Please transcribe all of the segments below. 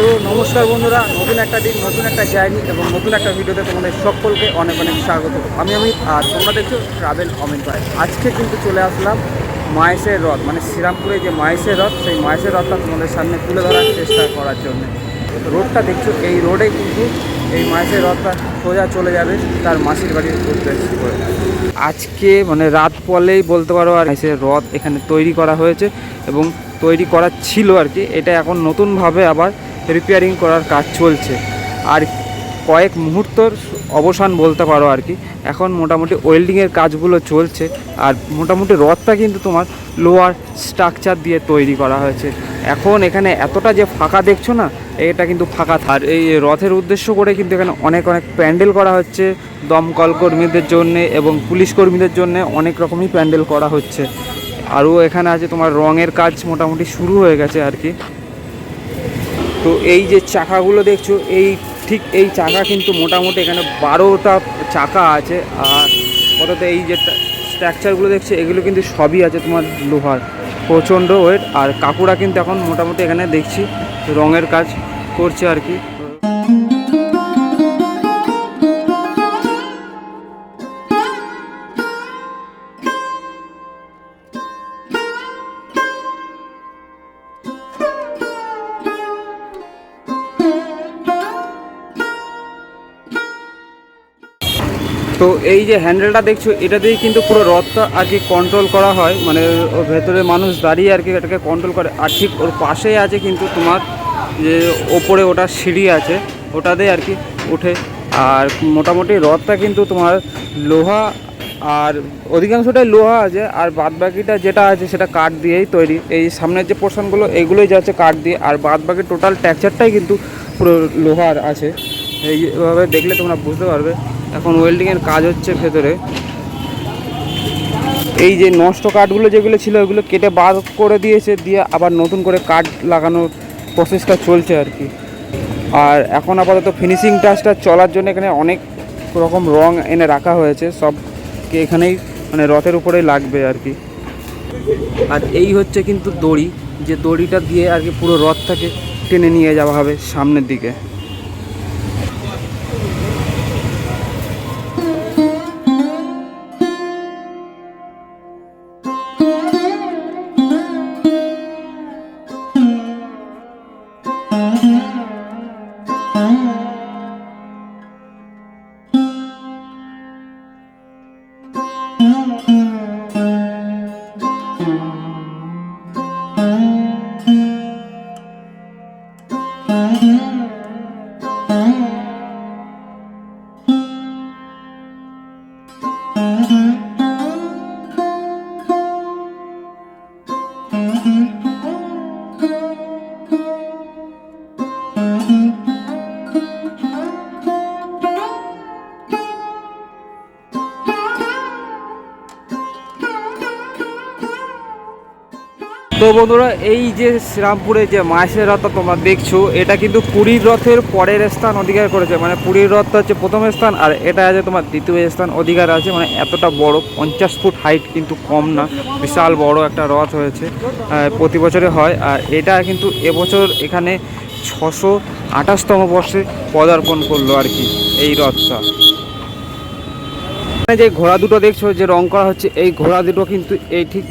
তো নমস্কার বন্ধুরা, নতুন একটা দিন, নতুন একটা জার্নি এবং নতুন একটা ভিডিওতে তোমাদের সকলকে অনেক অনেক স্বাগত। আমি আমি আর তোমরা দেখছ ট্রাভেল অমিত ভাই আজকে কিন্তু চলে আসলাম মায়েসের রথ মানে শ্রীরামপুরে যে মায়েসের রথ, সেই মায়েসের রথটা তোমাদের সামনে তুলে ধরার চেষ্টা করার জন্য। রোডটা দেখছ, এই রোডে কিন্তু এই মায়েসের রথটা সোজা চলে যাবে তার মাসির বাড়ির উদ্দেশ্য করে। আজকে মানে রাত পলেই বলতে পারো আর মায়েসের রথ এখানে তৈরি করা হয়েছে এবং তৈরি করা ছিল আর কি। এটা এখন নতুনভাবে আবার রিপেয়ারিং করার কাজ চলছে। আর কয়েক মুহূর্তর অবসান বলতে পারো আর কি। এখন মোটামুটি ওয়েল্ডিংয়ের কাজগুলো চলছে। আর মোটামুটি রথটা কিন্তু তোমার লোয়ার স্ট্রাকচার দিয়ে তৈরি করা হয়েছে। এখন এখানে এতটা যে ফাঁকা দেখছ না, এটা কিন্তু ফাঁকা থার এই রথের উদ্দেশ্য করে কিন্তু এখানে অনেক অনেক প্যান্ডেল করা হচ্ছে। দমকল কর্মীদের জন্যে এবং পুলিশ কর্মীদের জন্য অনেক রকমই প্যান্ডেল করা হচ্ছে। আরও এখানে আছে তোমার রঙের কাজ মোটামুটি শুরু হয়ে গেছে আর কি। তো এই যে চাকাগুলো দেখছ, এই ঠিক এই চাকা কিন্তু মোটামুটি এখানে বারোটা চাকা আছে, আর অর্থাৎ এই যে স্ট্রাকচারগুলো দেখছ, এগুলো কিন্তু সবই আছে তোমার লোহার। প্রচণ্ড ওয়েট আর কাকুরা কিন্তু এখন মোটামুটি এখানে দেখছি, রঙের কাজ করছে আর কি। তো এই যে হ্যান্ডেলটা দেখছ, এটা দিয়েই কিন্তু পুরো রথটা আর কি কন্ট্রোল করা হয়। মানে ওর ভেতরে মানুষ দাঁড়িয়ে আর কি এটাকে কন্ট্রোল করে। আর ঠিক ওর পাশেই আছে কিন্তু তোমার যে ওপরে ওটা সিঁড়ি আছে ওটাতে আর কি উঠে। আর মোটামুটি রথটা কিন্তু তোমার লোহা আর অধিকাংশটাই লোহা আছে, আর বাদ বাকিটা যেটা আছে সেটা কাঠ দিয়েই তৈরি। এই সামনের যে পোর্শনগুলো এগুলোই যাচ্ছে কাঠ দিয়ে। আর বাদ বাকি টোটাল ট্যাকচারটাই কিন্তু পুরো লোহার আছে। এইভাবে দেখলে তোমরা বুঝতে পারবে। এখন ওয়েল্ডিংয়ের কাজ হচ্ছে ভেতরে। এই যে নষ্ট কাঠগুলো যেগুলো ছিল, ওগুলো কেটে বার করে দিয়েছে, দিয়ে আবার নতুন করে কাঠ লাগানোর প্রসেসটা চলছে আর কি। আর এখন আপাতত ফিনিশিং টাচটা চলার জন্য এখানে অনেক রকম রং এনে রাখা হয়েছে, সবকে এখানেই মানে রথের উপরেই লাগবে আর কি। আর এই হচ্ছে কিন্তু দড়ি, যে দড়িটা দিয়ে আর কি পুরো রথটাকে টেনে নিয়ে যাওয়া হবে সামনের দিকে। Thank you. তো বন্ধুরা, এই যে শ্রীরামপুরে যে মায়ের রথটা তোমরা দেখছ, এটা কিন্তু পুরীর রথের পরের স্থান অধিকার করেছে। মানে পুরীর রথটা হচ্ছে প্রথম স্থান, আর এটা আছে তোমার দ্বিতীয় স্থান অধিকার আছে। মানে এতটা বড়, পঞ্চাশ ফুট হাইট কিন্তু কম না, বিশাল বড় একটা রথ হয়েছে প্রতি বছরে হয়। আর এটা কিন্তু এবছর এখানে ছশো আঠাশতম বর্ষে পদার্পণ করল আর কি, এই রথটা। যে ঘোড়া দুটো দেখছ, যে রং করা হচ্ছে, এই ঘোড়া দুটো কিন্তু এই ঠিক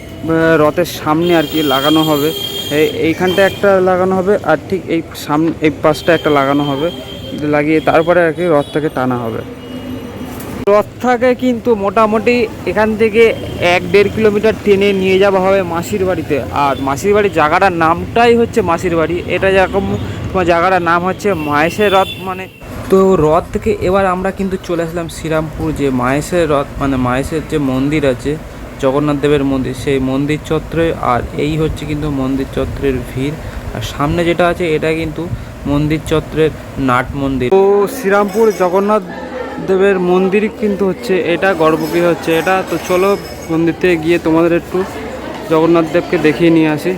রথের সামনে আর কি লাগানো হবে। এই- এইখানটা একটা লাগানো হবে আর ঠিক এই সামনে এই পাশটা একটা লাগানো হবে। লাগিয়ে তারপরে আর কি রথটাকে টানা হবে। রথটাকে কিন্তু মোটামুটি এখান থেকে এক দেড় কিলোমিটার টেনে নিয়ে যাওয়া হবে মাসির বাড়িতে। আর মাসির বাড়ির জায়গাটার নামটাই হচ্ছে মাসির বাড়ি। এটা যেরকম তোমার জায়গাটার নাম হচ্ছে মাহেশের রথ মানে। তো রথ থেকে এবার আমরা কিন্তু চলে আসলাম শ্রীরামপুর যে মাহেশের রথ মানে মাহেশের যে মন্দির আছে জগন্নাথ দেবের মন্দির, সেই মন্দির চত্বরে, আর এই হচ্ছে কিন্তু মন্দির চত্বরের ভিড়। আর সামনে যেটা আছে, এটা কিন্তু মন্দির চত্বরের নাট মন্দির। তো শ্রীরামপুর জগন্নাথ দেবের মন্দির কিন্তু হচ্ছে, এটা গর্ভগৃহ হচ্ছে, এটা তো চলো মন্দির থেকে গিয়ে তোমাদের একটু জগন্নাথ দেবকে দেখিয়ে নিয়ে আসি।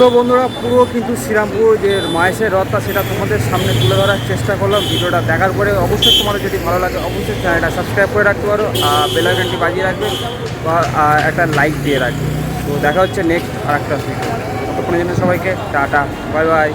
তো বন্ধুরা, পুরো কিন্তু শ্রীরামপুর যে মায়েশের রথটা, সেটা তোমাদের সামনে তুলে ধরার চেষ্টা করলাম। ভিডিওটা দেখার পরে অবশ্যই তোমাদের যদি ভালো লাগে, অবশ্যই চ্যানেলটা সাবস্ক্রাইব করে রাখতে পারো, আর বেলাইকনটি বাজিয়ে রাখবে, বা একটা লাইক দিয়ে রাখবে। তো দেখা হচ্ছে নেক্সট আর একটা ভিডিও ততক্ষণের জন্য সবাইকে টাটা বাই বাই